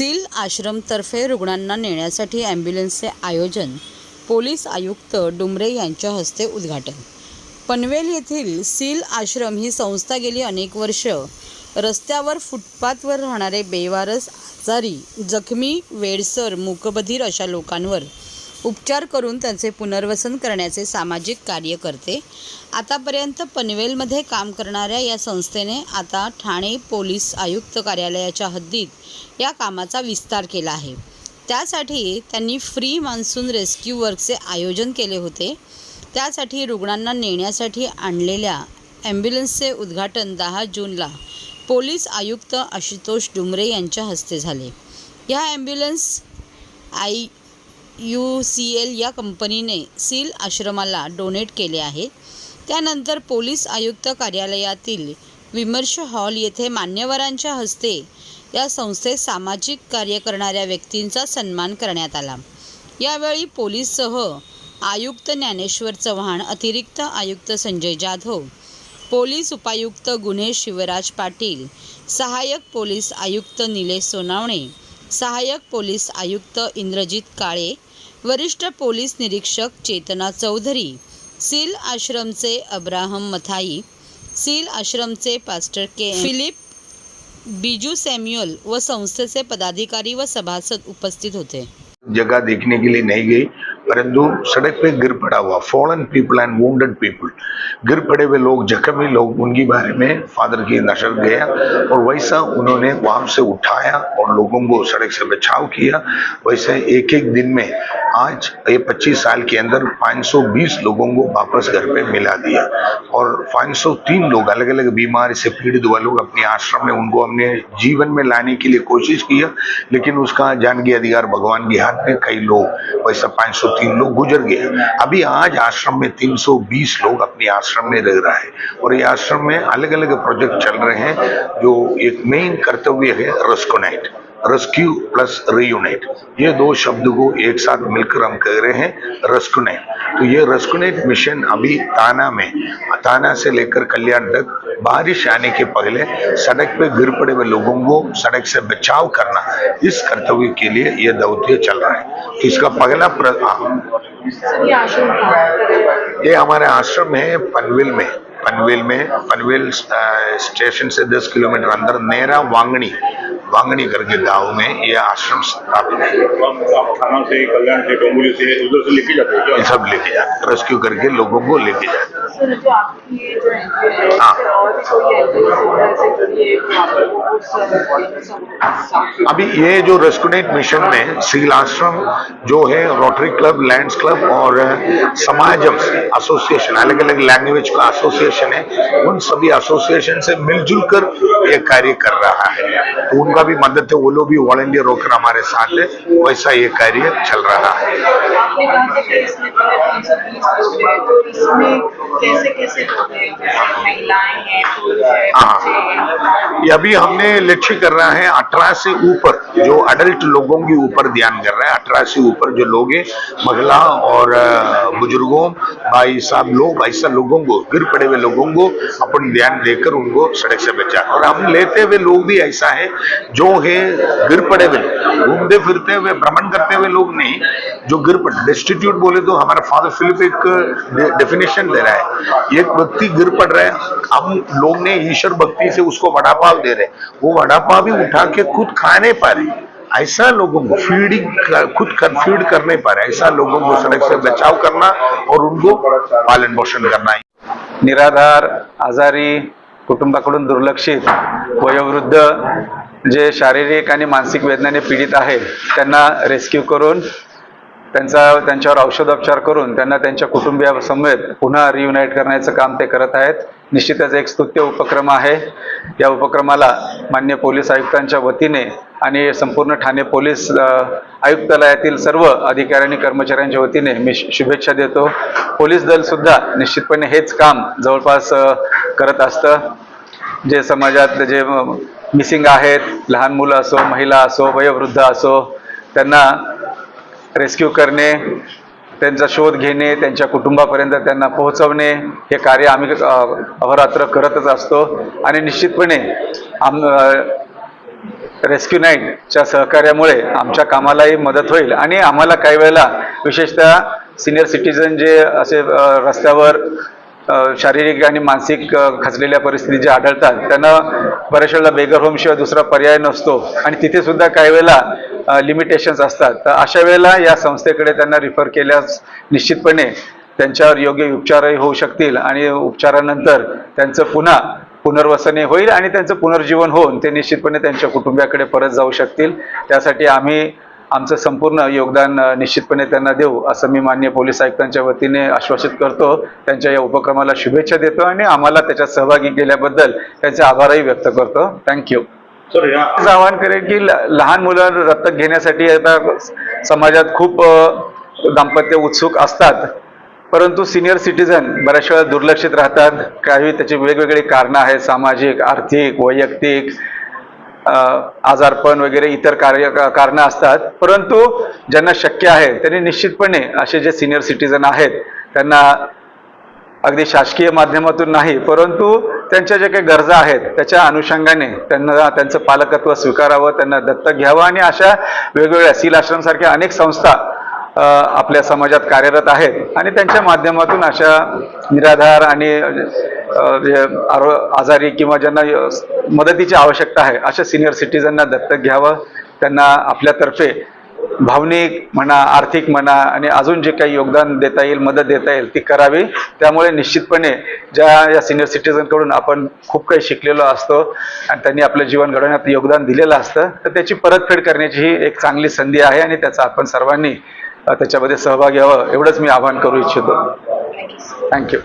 Seal आश्रमतर्फे रुग्णांना नेण्यासाठी ॲम्ब्युलन्सचे आयोजन पोलीस आयुक्त डुमरे यांच्या हस्ते उद्घाटन. पनवेल येथील सील आश्रम ही संस्था गेली अनेक वर्ष. रस्त्यावर फुटपाथवर राहणारे बेवारस आजारी जखमी वेडसर मूकबधीर अशा लोकांवर उपचार करून त्यांचे पुनर्वसन करण्याचे सामाजिक कार्य करते. आतापर्यंत पनवेलमध्ये काम करणाऱ्या या संस्थेने आता ठाणे पोलीस आयुक्त कार्यालयाच्या हद्दीत या कामाचा विस्तार केला आहे. त्यासाठी त्यांनी फ्री मान्सून रेस्क्यू वर्कचे आयोजन केले होते. त्यासाठी रुग्णांना नेण्यासाठी आणलेल्या ॲम्ब्युलन्सचे उद्घाटन दहा जूनला पोलीस आयुक्त आशुतोष डुमरे यांच्या हस्ते झाले. या ambulance I U C L या कंपनीने सील आश्रमाला डोनेट केले आहे. त्यानंतर पोलीस आयुक्त कार्यालयातील विमर्श हॉल येथे मान्यवरांच्या हस्ते या संस्थेत सामाजिक कार्य करणाऱ्या व्यक्तींचा सन्मान करण्यात आला. यावेळी पोलीससह आयुक्त ज्ञानेश्वर चव्हाण अतिरिक्त आयुक्त संजय जाधव पोलीस उपायुक्त गुन्हे शिवराज पाटील सहाय्यक पोलीस आयुक्त निलेश सोनावणे सहाय्यक पोलीस आयुक्त इंद्रजित काळे वरिष्ठ पोलीस निरीक्षक चेतना चौधरी सील आश्रमचे Abraham Mathai Seal आश्रमचे pastor K Philip Biju Samuel व संस्थेचे पदाधिकारी व सभासद उपस्थित होते. जगह देखने के लिए नहीं गई परंतु सड़क पे गिर पड़ा हुआ fallen people and wounded people गिर पड़े हुए लोग, जख्मी लोग, उनके बारे में फादर की नज़र गया और वैसा उन्होंने वहाँ से उठाया और लोगों को सड़क से बचाव किया। वैसे एक एक दिन में आज ये 25 साल के अंदर 520 लोगों को वापस घर पे मिला दिया और 503 लोग अलग अलग बीमारी से पीड़ित हुआ लोग अपने आश्रम में उनको हमने जीवन में लाने के लिए कोशिश किया, लेकिन उसका जानकी अधिकार भगवान के हाथ में कई लोग, वैसा 503 लोग गुजर गए। अभी आज आश्रम में 320 लोग अपने आश्रम में रह रहा है। और ये आश्रम में अलग अलग प्रोजेक्ट चल रहे हैं, जो एक मेन कर्तव्य है रस्कोनाइट रेस्क्यू प्लस रीयूनाइट ये दो शब्द को एक साथ मिलकर हम कह रहे हैं रेस्कुनेट तो ये रेस्कुनेट मिशन अभी ताना में, ताना से लेकर कल्याण तक बारिश आने के पहले सड़क पे गिर पड़े हुए लोगों को सड़क से बचाव करना, इस कर्तव्य के लिए ये दौत्य चल रहा है। तो इसका पहला ये हमारे आश्रम है पनवेल में। पनवेल में पनवेल स्टेशन से 10 किलोमीटर अंदर नेरा वांगणी वांगणी करके गाँव में ये आश्रम स्थापित है। थाना से कल्याण से डोंगरी से उधर से लेके जाते हैं सब लेके जाते रेस्क्यू करके लोगों को लेके जाते सर जो आपकी ये जो एनजीओ है हाँ। और भी कोई एनजीओ से जुड़ी है जो आपको उस साथ अभी ये जो रेस्कुनेट मिशन में सील आश्रम जो है रोटरी क्लब लैंड्स क्लब और समाजम एसोसिएशन अलग अलग लैंग्वेज का एसोसिएशन है उन सभी एसोसिएशन से मिलजुल कर ये कार्य कर रहा है तो उनका भी मदद है वो लोग भी वॉलंटियर होकर हमारे साथ है वैसा ये कार्य चल रहा है आपने कहा था कि इसमें हाँ। ये अभी हमने लक्ष्य कर रहा है अठारह से ऊपर जो अडल्ट लोगों के ऊपर ध्यान कर रहा है अठारह से ऊपर जो लोग हैं महिला और बुज़ुर्गों भाई साहब लोग ऐसा लोगों को गिर पड़े हुए लोगों को अपन ध्यान देकर उनको सड़क से बचा। और हम लेते हुए लोग भी ऐसा है जो है गिर पड़े हुए घूमते फिरते हुए भ्रमण करते हुए लोग नहीं जो गिर पड़े डिस्टिट्यूट बोले तो हमारा फादर फिलिप एक डेफिनेशन दे रहा है। एक व्यक्ति गिर पड़ रहा है हम लोग ने ईश्वर भक्ति से उसको वड़ा पाव दे रहे वो वड़ा पाव भी उठा के खुद खा नहीं पा रहे ऐसा लोगों को फीडिंग खुद कर फीड कर नहीं पा रहे ऐसा लोगों को सड़क से बचाव करना और उनको पालन पोषण करना निराधार आजारी कुटुंबाकडून दुर्लक्षित वयोवृद्ध जे शारीरिक आणि मानसिक वेदनेने पीडित आहे त्यांना रेस्क्यू करून त्यांचा त्यांच्यावर औषधोपचार करून त्यांना त्यांच्या कुटुंबियासमेत पुन्हा रियुनाईट करण्याचं काम ते करत आहेत. निश्चितच एक स्तुत्य उपक्रम आहे. या उपक्रमाला मान्य पोलीस आयुक्तांच्या वतीने आणि संपूर्ण ठाणे पोलीस आयुक्तालयातील सर्व अधिकारी आणि कर्मचाऱ्यांच्या वतीने मी शुभेच्छा देतो. पोलीस दलसुद्धा निश्चितपणे हेच काम जवळपास करत असतं. जे समाजात जे मिसिंग आहेत लहान मुलं असो महिला असो वयोवृद्ध असो त्यांना रेस्क्यू करणे त्यांचा शोध घेणे त्यांच्या कुटुंबापर्यंत त्यांना पोहोचवणे हे कार्य आम्ही अहोरात्र करतच असतो. आणि निश्चितपणे आम रेस्क्यू नाईटच्या सहकार्यामुळे आमच्या कामालाही मदत होईल. आणि आम्हाला काही वेळेला विशेषतः सिनियर सिटीजन जे असे रस्त्यावर शारीरिक आणि मानसिक खचलेल्या परिस्थिती जे आढळतात त्यांना बऱ्याच वेळेला बेगर होमशिवाय दुसरा पर्याय नसतो. आणि तिथे सुद्धा काही वेळेला लिमिटेशन्स असतात. तर अशा वेळेला या संस्थेकडे त्यांना रिफर केल्यास निश्चितपणे त्यांच्यावर योग्य उपचारही होऊ शकतील आणि उपचारानंतर त्यांचं पुन्हा पुनर्वसने होईल आणि त्यांचं पुनर्जीवन होऊन ते निश्चितपणे त्यांच्या कुटुंबियाकडे परत जाऊ शकतील. त्यासाठी आम्ही आमचं संपूर्ण योगदान निश्चितपणे त्यांना देऊ असं मी मान्य पोलीस आयुक्तांच्या वतीने आश्वासित करतो. त्यांच्या या उपक्रमाला शुभेच्छा देतो आणि आम्हाला त्याच्यात सहभागी केल्याबद्दल त्यांचे आभारही व्यक्त करतो. थँक्यू आवाहन करेन की ल- लहान मुलं दत्तक घेण्यासाठी आता समाजात खूप दाम्पत्य उत्सुक असतात. परंतु सिनियर सिटीजन बऱ्याच वेळा दुर्लक्षित राहतात. काही त्याची वेगवेगळी कारणं आहेत. सामाजिक आर्थिक वैयक्तिक आजारपण वगैरे इतर कार्य कारणं असतात. परंतु ज्यांना शक्य आहे त्यांनी निश्चितपणे असे जे सिनियर सिटीजन आहेत त्यांना अगदी शासकीय माध्यमातून नाही परंतु त्यांच्या ज्या काही गरजा आहेत त्याच्या अनुषंगाने त्यांना त्यांचं पालकत्व स्वीकारावं त्यांना दत्तक घ्यावं आणि अशा वेगवेगळ्या सील आश्रमसारख्या अनेक संस्था आपल्या समाजात कार्यरत आहेत. आणि त्यांच्या माध्यमातून अशा निराधार आणि आरो आजारी किंवा ज्यांना मदतीची आवश्यकता आहे अशा सिनियर सिटीजनना दत्तक घ्यावं त्यांना आपल्यातर्फे भावनिक म्हणा आर्थिक म्हणा आणि अजून जे काही योगदान देता येईल मदत देता येईल ती करावी. त्यामुळे निश्चितपणे ज्या या सिनियर सिटीजनकडून आपण खूप काही शिकलेलो असतो आणि त्यांनी आपलं जीवन घडवण्यात योगदान दिलेलं असतं तर त्याची परतफेड करण्याची ही एक चांगली संधी आहे आणि त्याचा आपण सर्वांनी त्याच्यामध्ये सहभाग घ्यावं एवढंच मी आवाहन करू इच्छितो. थँक्यू